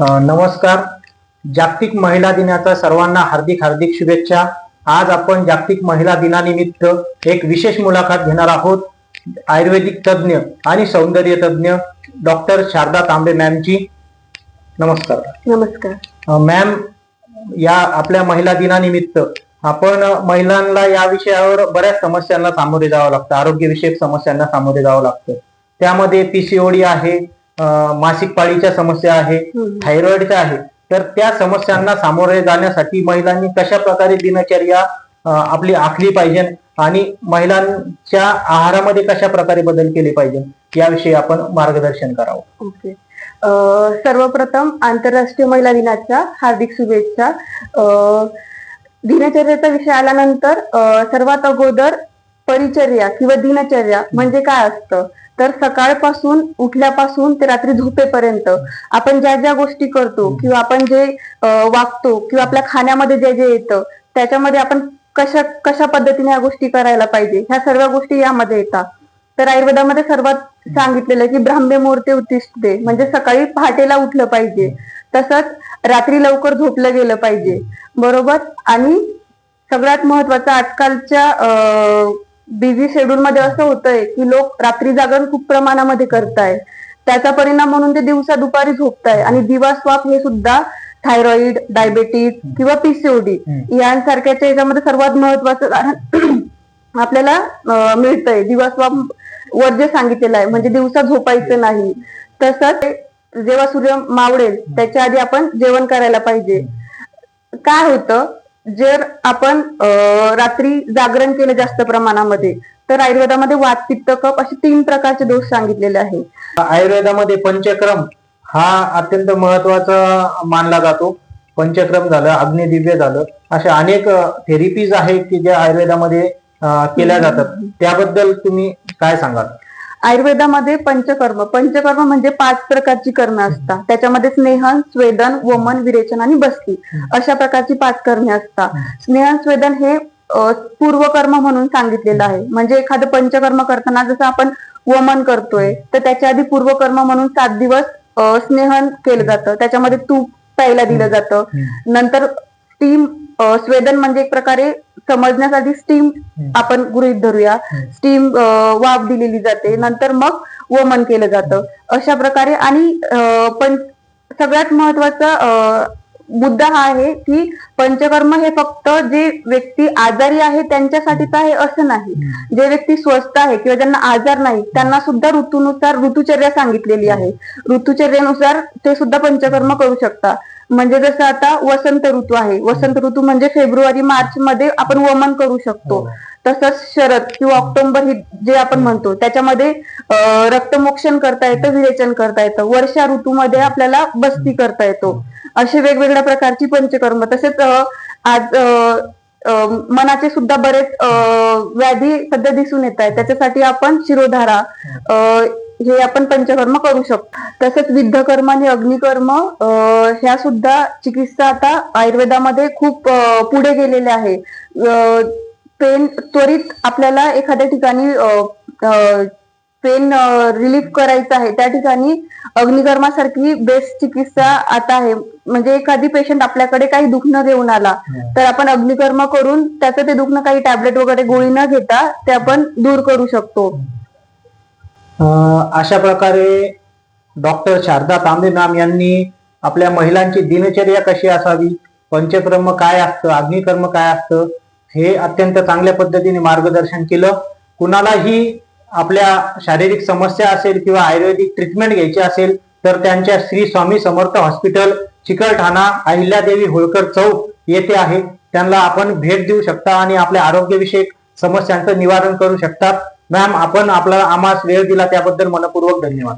नमस्कार. जागतिक महिला दिनाचा सर्वांना हार्दिक हार्दिक शुभेच्छा. आज आपण जागतिक महिला दिनानिमित्त एक विशेष मुलाखत घेणार आहोत. आयुर्वेदिक तज्ज्ञ आणि सौंदर्य तज्ज्ञ डॉक्टर शारदा तांबे मॅमची. नमस्कार. नमस्कार. मॅम या आपल्या महिला दिनानिमित्त आपण महिलांना या विषयावर बऱ्याच समस्यांना सामोरे जावं लागतं. आरोग्यविषयक समस्यांना सामोरे जावं लागतं. त्यामध्ये पीसीओडी आहे मासिक पाळीच्या समस्या आहे. थायरॉइडच्या आहे. तर त्या समस्यांना सामोरे जाण्यासाठी महिलांनी कशा प्रकारे दिनचर्या आपली आखली पाहिजे आणि महिलांच्या आहारामध्ये कशा प्रकारे बदल केले पाहिजे याविषयी आपण मार्गदर्शन करावं. ओके. सर्वप्रथम आंतरराष्ट्रीय महिला दिनाच्या हार्दिक शुभेच्छा. अं, दिनचर्याचा विषय आल्यानंतर सर्वात अगोदर परिचर्या किंवा दिनचर्या म्हणजे काय असतं? तर सकाळपासून उठल्यापासून ते रात्री झोपेपर्यंत आपण ज्या ज्या गोष्टी करतो किंवा आपण जे वागतो किंवा आपल्या खाण्यामध्ये जे जे येतं त्याच्यामध्ये आपण कशा कशा पद्धतीने या गोष्टी करायला पाहिजे? ह्या सर्व गोष्टी यामध्ये येतात. तर आयुर्वेदामध्ये सर्वात सांगितलेलं की ब्राह्मे मुहूर्ते उत्तिष्ठते म्हणजे सकाळी पहाटेला उठलं पाहिजे. तसंच रात्री लवकर झोपलं गेलं पाहिजे. बरोबर? आणि सगळ्यात महत्वाचं आजकालच्या बिझी शेड्यूल मध्ये असं होतंय की लोक रात्री जागरण खूप प्रमाणामध्ये करताय. त्याचा परिणाम म्हणून ते दिवसा दुपारी झोपताय. आणि दिवा स्वाप हे सुद्धा थायरॉइड डायबेटीस किंवा पीसीओडी. यांसारख्याच्या याच्यामध्ये सर्वात महत्वाचं कारण आपल्याला मिळतंय. दिवसवाप वर जे सांगितलेलं आहे म्हणजे दिवसा झोपायचं नाही. तसंच जेव्हा सूर्य मावळेल त्याच्या आधी आपण जेवण करायला पाहिजे. काय होतं? जर आपण रात्री जागरण केलं जास्त प्रमाणामध्ये तर आयुर्वेदामध्ये वात पित्त कप असे तीन प्रकारचे दोष सांगितलेले आहेत. आयुर्वेदामध्ये पंचक्रम हा अत्यंत महत्त्वाचा मानला जातो. पंचक्रम झालं अग्निदिव्य झालं अशा अनेक थेरपीज आहेत की ज्या आयुर्वेदामध्ये केल्या जातात. त्याबद्दल तुम्ही काय सांगाल? आयुर्वेदामध्ये पंचकर्म पंचकर्म म्हणजे पाच प्रकारची कर्म असतात. त्याच्यामध्ये स्नेहन स्वेदन वमन विरेचन आणि बस्ती अशा प्रकारची पाच कर्मे असतात. स्नेहन स्वेदन हे पूर्वकर्म म्हणून सांगितलेलं आहे. म्हणजे एखादं पंचकर्म करताना जसं आपण वमन करतोय तर त्याच्या आधी पूर्वकर्म म्हणून सात दिवस स्नेहन केलं जातं. त्याच्यामध्ये तूप प्यायला दिलं जातं. नंतर स्टीम स्वेदन म्हणजे एक प्रकारे समजण्यासाठी स्टीम आपण गृहित धरूया. स्टीम वाफ दिलेली जाते. नंतर मग वमन केलं जातं. अशा प्रकारे आणि पण सगळ्यात महत्त्वाचा मुद्दा हा आहे की पंचकर्म हे फक्त जे व्यक्ती आजारी आहे त्यांच्यासाठीच आहे असं नाही. जे व्यक्ती स्वस्थ आहे किंवा ज्यांना आजार नाही त्यांना सुद्धा ऋतूनुसार ऋतुचर्या सांगितलेली आहे. ऋतुचर्येनुसार ते सुद्धा पंचकर्म करू शकता. म्हणजे जसं आता वसंत ऋतू आहे. वसंत ऋतू म्हणजे फेब्रुवारी मार्च मध्ये आपण वमन करू शकतो. तसंच शरद किंवा ऑक्टोबर ही जे आपण म्हणतो त्याच्यामध्ये रक्तमोक्षण करता येतं विरेचन करता येतं. वर्षा ऋतूमध्ये आपल्याला बस्ती करता येतो. असे वेगवेगळ्या प्रकारची पंचकर्म. तसेच आज मनाचे सुद्धा बरेच व्याधी सध्या दिसून येत आहेत. त्याच्यासाठी आपण शिरोधारा अं, हे आपण पंचकर्म करू शकतो. तसंच विद्धकर्म आणि अग्निकर्म ह्या सुद्धा चिकित्सा आता आयुर्वेदामध्ये खूप पुढे गेलेल्या आहे. पेन त्वरित आपल्याला एखाद्या ठिकाणी पेन रिलीफ करायचं आहे. त्या ठिकाणी अग्निकर्मासारखी बेस्ट चिकित्सा आता आहे. म्हणजे एखादी पेशंट आपल्याकडे काही दुखणं घेऊन आला तर आपण अग्निकर्म करून त्याचं ते दुखणं काही टॅबलेट वगैरे गोळी न घेता ते आपण दूर करू शकतो. अशा प्रकारे डॉक्टर शारदा तांबे नाम यांनी आपल्या महिलांची दिनचर्या कशी असावी पंचकर्म काय असतं अग्निकर्म काय असतं हे अत्यंत चांगल्या पद्धतीने मार्गदर्शन केलं. कुणालाही आपल्या शारीरिक समस्या असेल किंवा आयुर्वेदिक ट्रीटमेंट घ्यायची असेल तर त्यांच्या श्री स्वामी समर्थ हॉस्पिटल चिकलठाणा अहिल्यादेवी होळकर चौक येथे आहे. त्यांना आपण भेट देऊ शकता आणि आपल्या आरोग्यविषयक समस्यांचं निवारण करू शकतात. मॅम आपण आपला आम्हास वेळ दिला त्याबद्दल मनपूर्वक धन्यवाद.